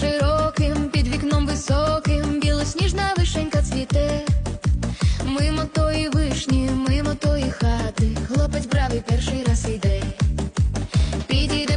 широким, під вікном високим, білосніжна вишенька цвіте, мимо тої вишні, мимо тої хати, хлопець бравий перший раз йде. підійде.